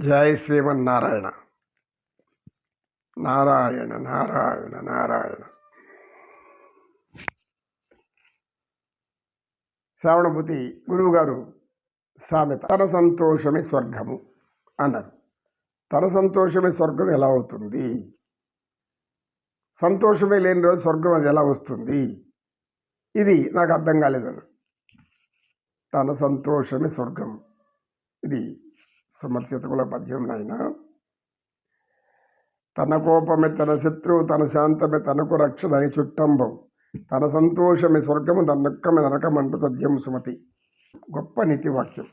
జై శ్రీమన్నారాయణ. నారాయణ నారాయణ నారాయణ. శ్రావణభూతి గురువుగారు సామెత తన సంతోషమే స్వర్గము అన్నారు. తన సంతోషమే స్వర్గం ఎలా అవుతుంది? సంతోషమే లేని రోజు స్వర్గం అది ఎలా వస్తుంది? ఇది నాకు అర్థం కాలేదన్న. తన సంతోషమే స్వర్గం. ఇది సుమర్శతకుల పద్యం నాయన తన కోపమే తన శత్రువు తన శాంతమే తనకు రక్షదని చుట్టంబం. తన సంతోషమే స్వర్గము తనక్కమే అంటూ తథ్యం సుమతి. గొప్ప నీతి వాక్యం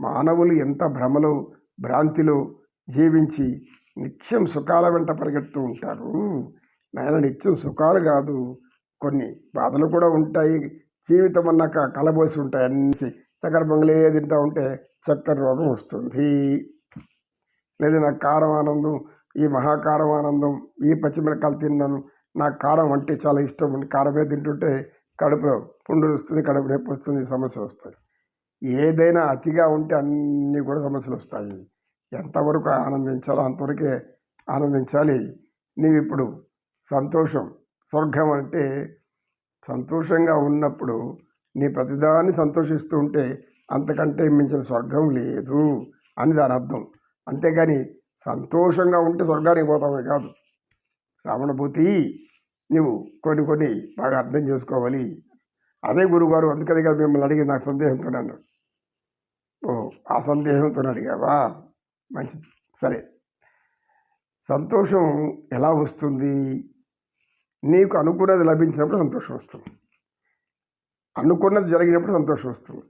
మానవులు ఎంత భ్రమలో భ్రాంతిలో జీవించి నిత్యం సుఖాల వెంట పరిగెడుతూ ఉంటారు. నాయన నిత్యం సుఖాలు కాదు కొన్ని బాధలు కూడా ఉంటాయి. జీవితం అన్నాక కలబోసి ఉంటాయి అన్ని. చక్కెర పొంగలే తింటా ఉంటే చక్కెర రోగం వస్తుంది. లేదు నాకు కారం ఆనందం ఈ మహాకారం ఆనందం ఈ పచ్చిమిరకాయలు తిన్నాను. నాకు కారం అంటే చాలా ఇష్టం ఉంది కారమే తింటుంటే కడుపులో పుండు వస్తుంది కడుపు నొప్పి వస్తుంది సమస్య వస్తుంది. ఏదైనా అతిగా ఉంటే అన్నీ కూడా సమస్యలు వస్తాయి. ఎంతవరకు ఆనందించాలో అంతవరకే ఆనందించాలి. నీవు ఇప్పుడు సంతోషం స్వర్గం అంటే సంతోషంగా ఉన్నప్పుడు నీ ప్రతిదాన్ని సంతోషిస్తూ ఉంటే అంతకంటే మించిన స్వర్గం లేదు అని దాని అర్థం. అంతేగాని సంతోషంగా ఉంటే స్వర్గానికి పోతామే కాదు. శ్రావణభూతి నువ్వు కొన్ని కొన్ని బాగా అర్థం చేసుకోవాలి. అదే గురుగారు అందుకని కదా మిమ్మల్ని అడిగి నాకు సందేహంతో అన్నాడు ఓ ఆ సందేహంతో అడిగావా? మంచిది. సరే. సంతోషం ఎలా వస్తుంది? నీకు అనుకున్నది లభించినప్పుడు సంతోషం వస్తుంది. అనుకున్నది జరిగినప్పుడు సంతోషం వస్తుంది.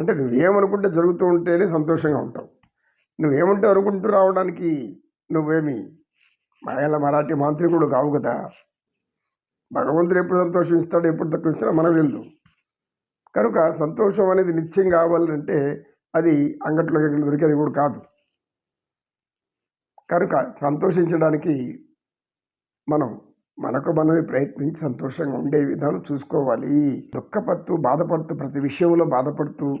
అంటే నువ్వేమనుకుంటే జరుగుతూ ఉంటేనే సంతోషంగా ఉంటావు. నువ్వేమంటే అనుకుంటూ రావడానికి నువ్వేమి మహిళ మరాఠీ మాంత్రికుడు కావు కదా. భగవంతుడు ఎప్పుడు సంతోషం ఇస్తాడు ఎప్పుడు తక్కువ ఇస్తాడో మనకు తెలుసు కనుక సంతోషం అనేది నిత్యం కావాలంటే అది అంగట్లో ఎక్కడ దొరికేది కూడా కాదు. కనుక సంతోషించడానికి మనం మనకు మనమే ప్రయత్నించి సంతోషంగా ఉండే విధానం చూసుకోవాలి. దుఃఖపడుతూ బాధపడుతూ ప్రతి విషయంలో బాధపడుతూ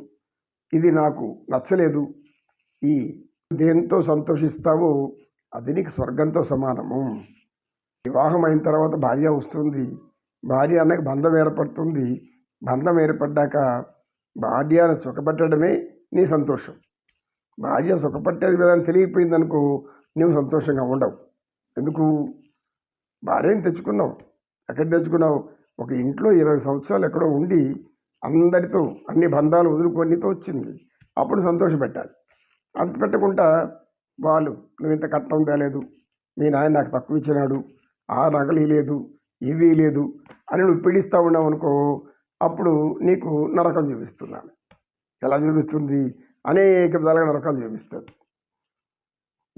ఇది నాకు నచ్చలేదు. ఈ దేంతో సంతోషిస్తావో అది నీకు స్వర్గంతో సమానము. వివాహం అయిన తర్వాత భార్య వస్తుంది. భార్య అన్నకి బంధం ఏర్పడుతుంది. బంధం ఏర్పడ్డాక భార్యను సుఖపెట్టడమే నీ సంతోషం. భార్య సుఖపట్టేది విధానం తెలియపోయిందనుకో నువ్వు సంతోషంగా ఉండవు. ఎందుకు? భార్యని తెచ్చుకున్నావు ఎక్కడ తెచ్చుకున్నావు? ఒక ఇంట్లో ఇరవై సంవత్సరాలు ఎక్కడో ఉండి అందరితో అన్ని బంధాలు వదులుకొనితో వచ్చింది. అప్పుడు సంతోష పెట్టాలి. అంత పెట్టకుండా వాళ్ళు నువ్వు ఇంత కట్టడం తేలేదు. మీ నాయన నాకు తక్కువ ఇచ్చినాడు. ఆ నగలు లేదు ఇవి లేదు అని నువ్వు పీడిస్తూ ఉన్నావు అనుకో అప్పుడు నీకు నరకం చూపిస్తున్నాను. ఎలా చూపిస్తుంది? అనేక విధాలుగా నరకం చూపిస్తుంది.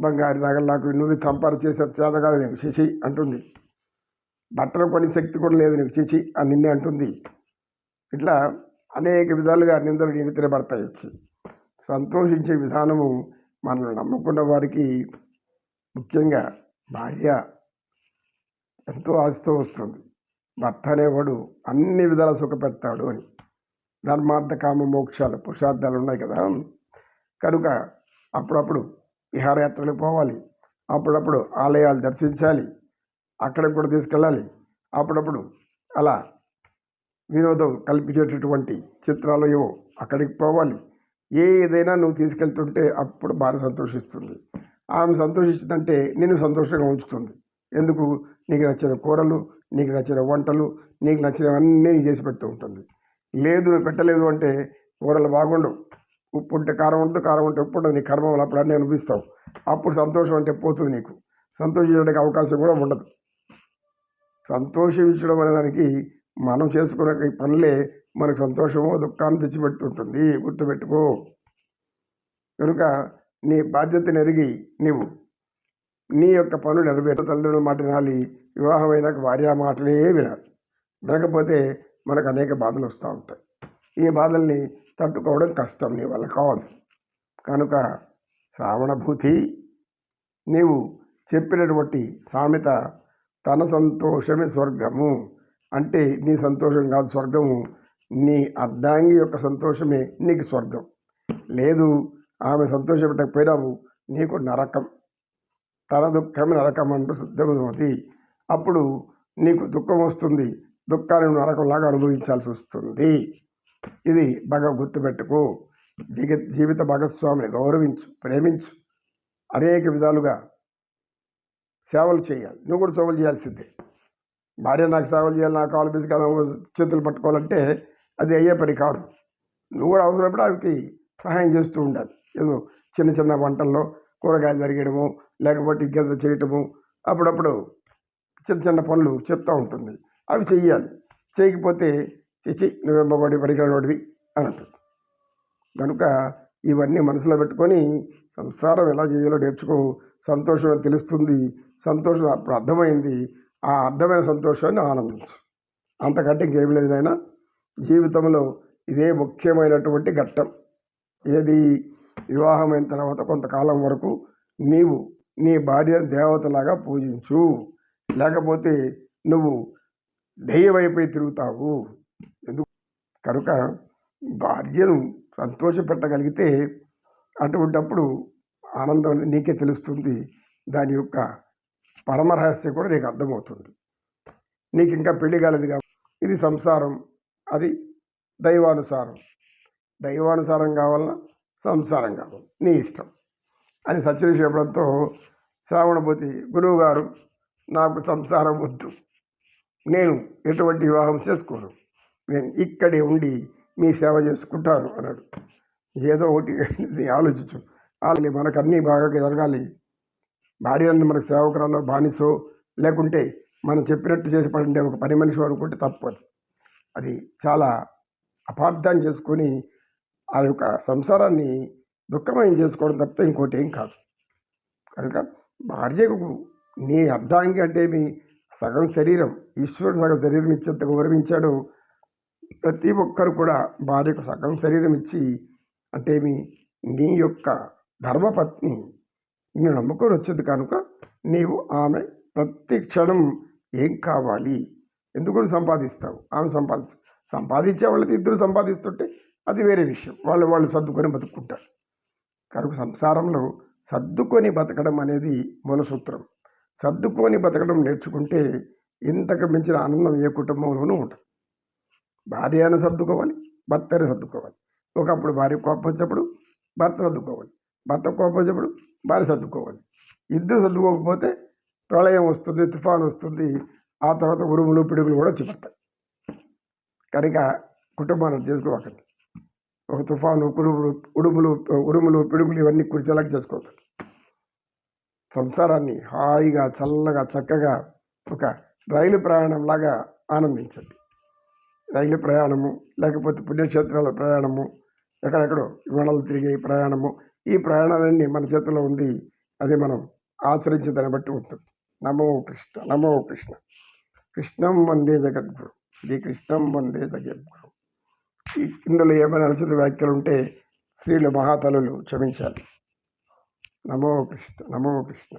బంగారు నగలు నాకు నువ్వు సంపాదన చేసే చేత కాదు నీకు. శశి అంటుంది. బట్టలు పని శక్తి కూడా లేదు నీకు. చిచి అని నిన్నే అంటుంది. ఇట్లా అనేక విధాలుగా నిందలు నిమిత్తపడతాయి వచ్చి సంతోషించే విధానము మనల్ని నమ్ముకున్న వారికి ముఖ్యంగా భార్య ఎంతో ఆశతో వస్తుంది. భర్త అనేవాడు అన్ని విధాల సుఖపెడతాడు అని. ధర్మార్థ కామ మోక్షాలు పురుషార్థాలు ఉన్నాయి కదా. కనుక అప్పుడప్పుడు విహారయాత్రలకు పోవాలి. అప్పుడప్పుడు ఆలయాలు దర్శించాలి. అక్కడికి కూడా తీసుకెళ్ళాలి. అప్పుడప్పుడు అలా వినోదం కల్పించేటటువంటి చిత్రాలు ఏవో అక్కడికి పోవాలి. ఏదైనా నువ్వు తీసుకెళ్తుంటే అప్పుడు భార్య సంతోషిస్తుంది. ఆమె సంతోషిస్తుందంటే నేను సంతోషంగా ఉంచుతుంది. ఎందుకు? నీకు నచ్చిన కూరలు నీకు నచ్చిన వంటలు నీకు నచ్చినవన్నీ నీకు చేసి పెడుతూ ఉంటుంది. లేదు పెట్టలేదు అంటే కూరలు బాగుండవు. ఉప్పు ఉంటే కారం ఉండదు కారం ఉంటే ఉప్పు ఉండదు నీ కర్మ వల్ల అప్పుడు అన్నీ అనిపిస్తావు అప్పుడు సంతోషం అంటే పోతుంది నీకు. సంతోషించడానికి అవకాశం కూడా ఉండదు. సంతోషించడం అనే దానికి మనం చేసుకునే పనులే మనకు సంతోషమో దుఃఖాన్ని తెచ్చిపెడుతుంటుంది. గుర్తుపెట్టుకో. కనుక నీ బాధ్యతను ఎరిగి నీవు నీ యొక్క పనులు నెరవేరు తల్లిదండ్రుల మాట వినాలి. వివాహమైనాక భార్య మాటలే వినాలి. వినకపోతే మనకు అనేక బాధలు వస్తూ ఉంటాయి. ఈ బాధల్ని తట్టుకోవడం కష్టం నీ వల్ల కాదు. కనుక శ్రావణభూతి నీవు చెప్పినటువంటి సామెత తన సంతోషమే స్వర్గము అంటే నీ సంతోషం కాదు స్వర్గము. నీ అర్ధాంగి యొక్క సంతోషమే నీకు స్వర్గం. లేదు ఆమె సంతోషపెట్టకపోయినావు నీకు నరకం. తన దుఃఖం నరకం అంటూ సిద్ధమవుతుంది. అప్పుడు నీకు దుఃఖం వస్తుంది. దుఃఖాన్ని నరకంలాగా అనుభవించాల్సి వస్తుంది. ఇది బాగా గుర్తుపెట్టుకో. జీవిత జీవిత భాగస్వామిని గౌరవించు ప్రేమించు. అనేక విధాలుగా సేవలు చేయాలి. నువ్వు కూడా సేవలు చేయాల్సిందే. భార్య నాకు సేవలు చేయాలి నాకు కాలు బీసి కదా చేతులు పట్టుకోవాలంటే అది అయ్యే పని కాదు. నువ్వు కూడా అవసరమైనప్పుడు ఆమెకి సహాయం చేస్తూ ఉండాలి. ఏదో చిన్న చిన్న వంటల్లో కూరగాయలు జరిగడము లేకపోతే ఇంకేదో చేయటము అప్పుడప్పుడు చిన్న చిన్న పనులు చెప్తూ ఉంటుంది. అవి చెయ్యాలి. చేయకపోతే చేసి నువ్వెమ్మబడి పనికిరానోడివి అని అంటుంది. కనుక ఇవన్నీ మనసులో పెట్టుకొని సంసారం ఎలా చేయాలో నేర్చుకో. సంతోషం తెలుస్తుంది. సంతోషం అప్పుడు అర్థమైంది. ఆ అర్థమైన సంతోషాన్ని ఆనందించు. అంతకంటే ఇంకేం లేదు నాయన. జీవితంలో ఇదే ముఖ్యమైనటువంటి ఘట్టం. ఏది వివాహమైన తర్వాత కొంతకాలం వరకు నీవు నీ భార్యను దేవతలాగా పూజించు. లేకపోతే నువ్వు దెయ్యమైపోయి తిరుగుతావు. ఎందుకు? కనుక భార్యను సంతోషపెట్టగలిగితే అటువంటప్పుడు ఆనందం నీకే తెలుస్తుంది. దాని యొక్క పరమరహస్యం కూడా నీకు అర్థమవుతుంది. నీకు ఇంకా పెళ్ళి కాలేదు కాబట్టి ఇది సంసారం. అది దైవానుసారం. దైవానుసారం కావాలన్నా సంసారం కావాలి. నీ ఇష్టం. అని సత్యని చెప్పడంతో శ్రావణభూతి గురువు గారు నాకు సంసారం వద్దు. నేను ఎటువంటి వివాహం చేసుకోను. నేను ఇక్కడే ఉండి మీ సేవ చేసుకుంటాను అన్నాడు. ఏదో ఒకటి ఇది ఆలోచించు. అలాగే మనకు అన్నీ బాగా జరగాలి. భార్యలను మనకు సేవకురాలో బానిసో లేకుంటే మనం చెప్పినట్టు చేసి పడండి ఒక పని మనిషి అనుకుంటే తప్పదు అది చాలా అపార్థం చేసుకొని ఆ యొక్క సంసారాన్ని దుఃఖమయం చేసుకోవడం తప్పితే ఇంకోటి ఏం కాదు. కనుక భార్యకు నీ అర్ధాంగి అంటే మీ సగం శరీరం ఈశ్వరుడు సగం శరీరం ఇచ్చేంత గౌరవించాడు ప్రతి ఒక్కరు కూడా భార్యకు సగం శరీరం ఇచ్చి అంటే మీ నీ యొక్క ధర్మపత్ని నిన్ను నమ్ముకొని వచ్చింది కనుక నీవు ఆమె ప్రతి క్షణం ఏం కావాలి? ఎందుకు సంపాదిస్తావు? ఆమె సంపాదించు సంపాదించే వాళ్ళకి ఇద్దరు సంపాదిస్తుంటే అది వేరే విషయం. వాళ్ళు వాళ్ళు సర్దుకొని బతుకుంటారు కనుక సంసారంలో సర్దుకొని బతకడం అనేది మూలసూత్రం సర్దుకొని బతకడం నేర్చుకుంటే ఇంతకు మించిన ఆనందం ఏ కుటుంబంలోనూ భార్య భార్యను సర్దుకోవాలి భర్తని సర్దుకోవాలి. ఒకప్పుడు భార్య కోపం వచ్చినప్పుడు భర్త సర్దుకోవాలి భర్త కోపం వచ్చినప్పుడు భార్య సర్దుకోవాలి. ఇద్దరు సర్దుకోకపోతే ప్రళయం వస్తుంది తుఫాన్ వస్తుంది ఆ తర్వాత ఉరుములు పిడుగులు కూడా వచ్చి కనుక కుటుంబాన్ని చేసుకోకండి ఒక తుఫాను కురుములు ఉడుములు ఉరుములు పిడుగులు ఇవన్నీ కురిసేలాగా చేసుకోకండి సంసారాన్ని హాయిగా చల్లగా చక్కగా ఒక రైలు ప్రయాణంలాగా ఆనందించండి. రైలు ప్రయాణము లేకపోతే పుణ్యక్షేత్రాల ప్రయాణము ఎక్కడెక్కడో విమానాలు తిరిగే ప్రయాణము ఈ ప్రయాణాలన్నీ మన చేతిలో ఉంది. అది మనం ఆచరించే దాన్ని బట్టి ఉంటుంది. నమో కృష్ణ నమో కృష్ణ. కృష్ణం వందే జగద్గురు. శ్రీకృష్ణం వందే జగద్గురు. ఈ ఇందులో ఏమైనా అనుచిత వ్యాఖ్యలు ఉంటే స్త్రీలు మహాతలులు క్షమించాలి. నమో కృష్ణ నమో కృష్ణ.